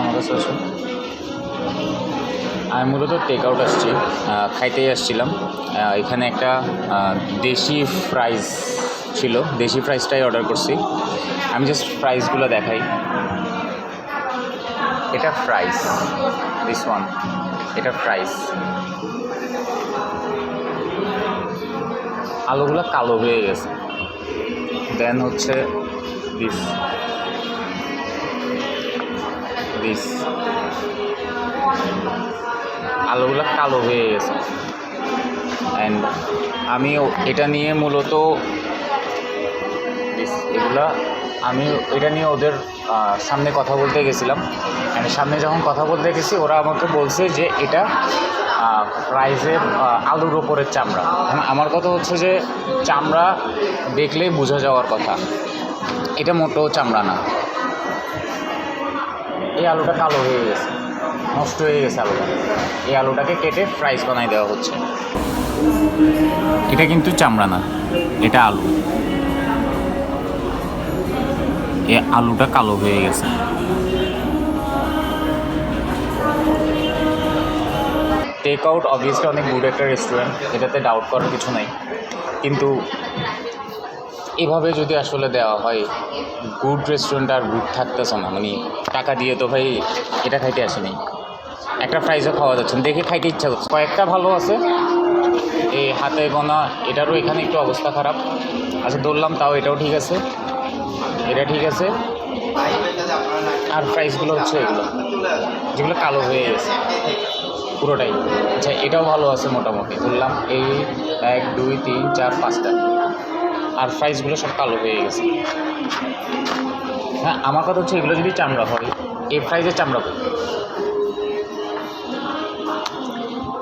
আমার কাছে আছে আমি মূলত টেক আউট আসছি খাইতেই আসছিলাম। এখানে একটা দেশি ফ্রাইজ ছিল। দেশি ফ্রাইজটাই অর্ডার করছি। আমি জাস্ট ফ্রাইজগুলো দেখাই। এটা ফ্রাইজ দিস ওয়ান এটা ফ্রাইজ আলুগুলো কালো হয়ে গেছে। দেন হচ্ছে দিস দিস। আলুগুলো কালো হয়ে গেছে। অ্যান্ড আমি এটা নিয়ে মূলত এগুলা আমি এটা নিয়ে ওদের সামনে কথা বলতে গেছিলাম। অ্যান্ড সামনে যখন কথা বলতে গেছি, ওরা আমাকে বলছে যে এটা প্রাইজের আলুর ওপরের চামড়া। এখন আমার কথা হচ্ছে যে, চামড়া দেখলেই বোঝা যাওয়ার কথা। এটা মোটেও চামড়া না। এই আলুটা কালো হয়ে গেছে, নষ্ট হয়ে গেছে আলুটা। এই আলুটাকে কেটে ফ্রাইস বানাই দেওয়া হচ্ছে। এটা কিন্তু চামড়া না এটা আলু। এ আলুটা কালো হয়ে গেছে। টেক আউট অবভিয়াসলি অনেক গুড একটা রেস্টুরেন্ট এটাতে ডাউট করার কিছু নাই। কিন্তু এভাবে যদি আসলে দেওয়া হয় গুড রেস্টুরেন্ট আর গুড থাকতেছে না। মানে টাকা দিয়ে তো ভাই এটা খাইতে আসেনি। একটা ফ্রাইজও খাওয়া যাচ্ছে দেখে খাইতে ইচ্ছা করছে। কয়েকটা ভালো আছে। এই হাতে গোনা, এটারও এখানে একটু অবস্থা খারাপ। আচ্ছা ধরলাম তাও এটাও ঠিক আছে। এটা ঠিক আছে। আর প্রাইসগুলো হচ্ছে এগুলো, যেগুলো কালো হয়ে গেছে। পুরোটাই। আচ্ছা এটাও ভালো আছে মোটামুটি। ধরলাম এই এক, দুই, তিন, চার, পাঁচটা। আর প্রাইসগুলো সব কালো হয়ে গেছে। হ্যাঁ আমার কথা হচ্ছে এগুলো যদি চামড়া হয়, এই প্রাইসের চামড়া কই?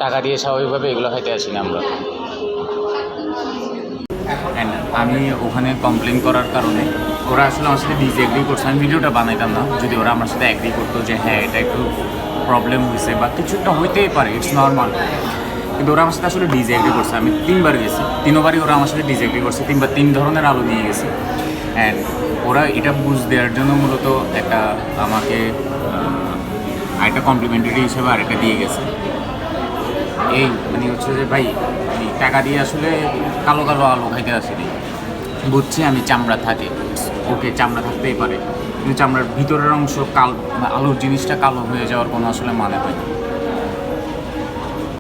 টাকা দিয়ে স্বাভাবিকভাবে এগুলো খাইতে আসি না আমরা। আমি ওখানে কমপ্লেন করার কারণে ওরা আসলে আমার সাথে ডিসএগ্রি করছে। আমি ভিডিওটা বানাইতাম না, যদি ওরা আমার সাথে অ্যাগ্রি করতো যে হ্যাঁ এটা একটু প্রবলেম হয়েছে বা কিছু একটা হইতেই পারে ইটস নর্মাল কিন্তু ওরা আমার সাথে আসলে ডিসএগ্রি করছে। আমি তিনবার গেছি। তিনবারই ওরা আমার সাথে ডিসএগ্রি করছে। তিনবার তিন ধরনের আলো নিয়ে গেছে। অ্যান্ড ওরা এটা বুঝ দেওয়ার জন্য মূলত একটা আমাকে আরেকটা কমপ্লিমেন্টারি হিসেবে আরেকটা দিয়ে গেছে। এই মানে হচ্ছে যে ভাই টাকা দিয়ে আসলে কালো কালো আলু খাইতে আসিনি। বুঝছি আমি চামড়া থাকে। ওকে চামড়া থাকতেই পারে। কিন্তু চামড়ার ভিতরের অংশ কাল, আলোর জিনিসটা কালো হয়ে যাওয়ার কোনো আসলে মানে হয়